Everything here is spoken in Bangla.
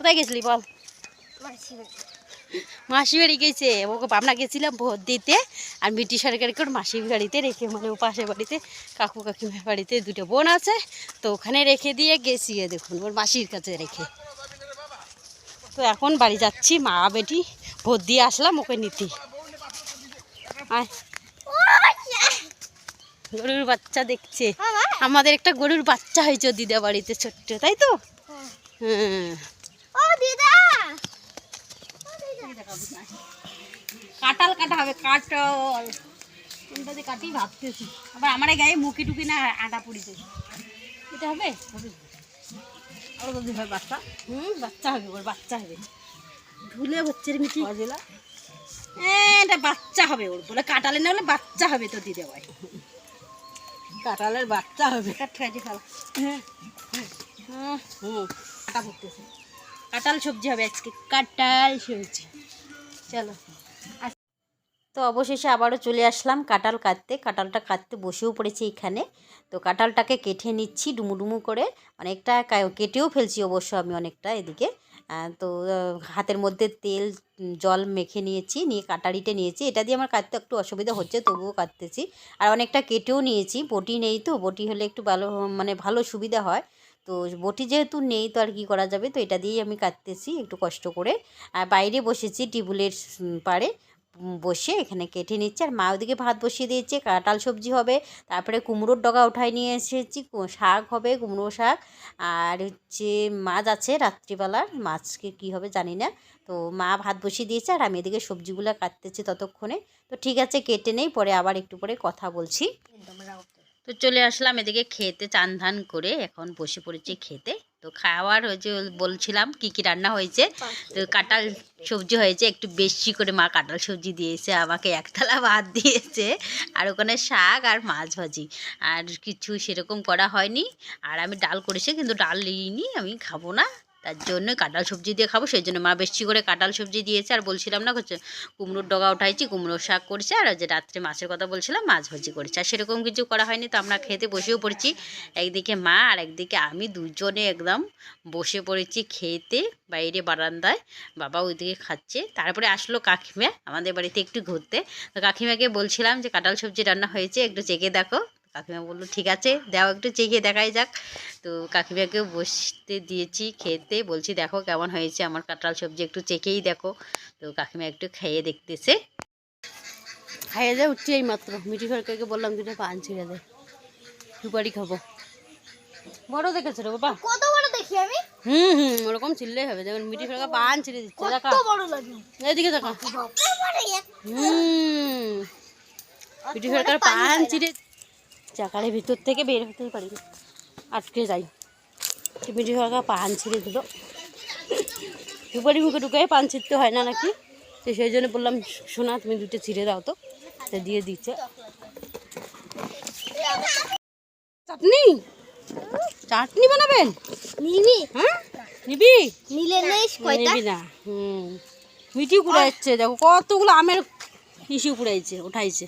কোথায় গেছিলি বল? মাসি বাড়ি গেছে। ওকে আমরা গেছিলাম ভোট দিতে। আর মিটি সরকারি করে মাসির বাড়িতে রেখে মানে ও পাশের বাড়িতে কাকু কাকিমার বাড়িতে দুটো বোন আছে। তো ওখানে রেখে দিয়ে গেছি দেখুন ওর মাসির কাছে রেখে। তো এখন বাড়ি যাচ্ছি মা বেটি ভোট দিয়ে আসলাম ওকে নিতে। আয়। গরুর বাচ্চা দেখছে। আমাদের একটা গরুর বাচ্চা হয়েছে ওর দিদা বাড়িতে ছোট্ট তাই তো? হ্যাঁ। দিদা কাটাল কাটা হবে কাটল কোনটা দিয়ে কাটি ভাবতেছি। আবার আমার গায়ে মুখি টুকি না আটা পড়িতে এটা হবে? হবে। আরও যদি হয় বাচ্চা? হুম। বাচ্চা হবে ওর বাচ্চা হবে। ধুলে হচ্ছে মিঠি দিলা এটা বাচ্চা হবে ওর বলে। কাটালে না হলে বাচ্চা হবে তো দিতে হয় কাটালের বাচ্চা হবে। কাটি খাওয়া হুম হুম। কাটা পড়তেছে। কাঁঠাল সবজি হবে আজকে। কাঁঠাল সবজি। চলো। তো অবশেষে আবারও চলে আসলাম কাঁঠাল কাটতে। কাঁঠালটা কাটতে বসেও পড়েছি এখানে। তো কাঁঠালটাকে কেটে নিচ্ছি ডুমু ডুমু করে। অনেকটা কেটেও ফেলছি অবশ্য আমি অনেকটা এদিকে। তো হাতের মধ্যে তেল, জল মেখে নিয়েছি, নিয়ে কাটারিটা নিয়েছি। এটা দিয়ে আমার কাটতে একটু অসুবিধা হচ্ছে, তবুও কাটতেছি। আর অনেকটা কেটেও নিয়েছি। বটি নেই তো, বটি হলে একটু ভালো মানে ভালো সুবিধা হয়। তো বটি যেহেতু নেই, তো আর কি করা যাবে? তো এটা দিয়েই আমি কাটতেছি একটু কষ্ট করে। আর বাইরে বসেছি টিবুলের পাড়ে। বসে এখানে কেটে নিচ্ছে। আর মা ওদিকে ভাত বসিয়ে দিয়েছে, কাঁঠাল সবজি হবে, তারপরে কুমড়োর ডগা উঠায় নিয়ে এসেছি শাক হবে, কুমড়ো শাক। আর হচ্ছে মাছ আছে রাত্রিবেলার, মাছকে কি হবে জানি না। তো মা ভাত বসিয়ে দিয়েছে, আর আমি এদিকে সবজিগুলো কাটতেছি ততক্ষণে। তো ঠিক আছে, কেটে নেই, পরে আবার একটু পরে কথা বলছি। তো চলে আসলাম এদিকে খেতে চান ধান করে এখন বসে পড়েছি খেতে। তো খাওয়ার হয়েছে বলছিলাম কি কি রান্না হয়েছে তো কাঁঠাল সবজি হয়েছে একটু বেশি করে মা কাঁঠাল সবজি দিয়েছে আমাকে একতলা ভাত দিয়েছে আর ওখানে শাক আর মাছ ভাজি। আর কিছু সেরকম করা হয়নি আর আমি ডাল করেছি কিন্তু ডাল নিইনি আমি খাব না। তার জন্য কাঁঠাল সবজি দিয়ে খাব, সেই জন্য মা বেশি করে কাঁঠাল সবজি দিয়েছে। আর বলছিলাম না হচ্ছে, কুমড়োর ডগা উঠাইছি কুমড়ো শাক করছে, আর যে রাত্রে মাছের কথা বলছিলাম, মাছ ভাজি করেছে। আর সেরকম কিছু করা হয়নি, তো আমরা খেতে বসেও পড়েছি। একদিকে মা আর একদিকে আমি দুজনে একদম বসে পড়েছি খেতে, বাইরে বারান্দায়। বাবা ওইদিকে খাচ্ছে। তারপরে আসলো কাকিমা, আমাদের বাড়িতে একটু ঘুরতে। তো কাকিমাকে বলছিলাম যে, কাঁঠাল সবজি রান্না হয়েছে, একটু চেকে দেখো। কাকিমা বলল ঠিক আছে দাও একটু চেকে দেখাই যাক। তো কাকিমাকেও বসতে দিয়েছি খেতে। বলছি দেখো কেমন হয়েছে আমার কাঁঠাল সবজি একটু চেকেই দেখো। তো কাকিমা একটু খেয়ে দেখতেছে। খাইয়ে দেয় উঠছি এই মাত্র। মিঠি সরকারকে বললাম দুটো পান ছিঁড়ে দেয় সুপারি খাব। বড় দেখেছ রে বাবা? কত বড় দেখি আমি? হুম হুম ওরকম ছিললেই হবে। যেমন মিঠি সরকার পান ছিঁড়ে দিচ্ছে দেখা। কত বড় লাগে। এইদিকে দেখা। কত বড় হুম মিঠি সরকার পান ছিঁড়ে চাকারের ভিতর থেকে বের হতেই পারি। আটকে যাই। মিঠি সরকার পান ছিঁড়ে দিল। সুপারি মুখে ঢুকাই পান ছিঁড়তে হয় না নাকি? তো সেই জন্য বললাম শোনা তুমি দুটো ছিঁড়ে দাও তো। তা দিয়ে দিচ্ছে। চাটনি? চাটনি বানাবেন? নিবি। হ্যাঁ? নিবি? নিলে নিবি না। হুম। মিটি কুড়াইছে দেখো কতগুলো আমের ইসি কুড়াইছে উঠাইছে।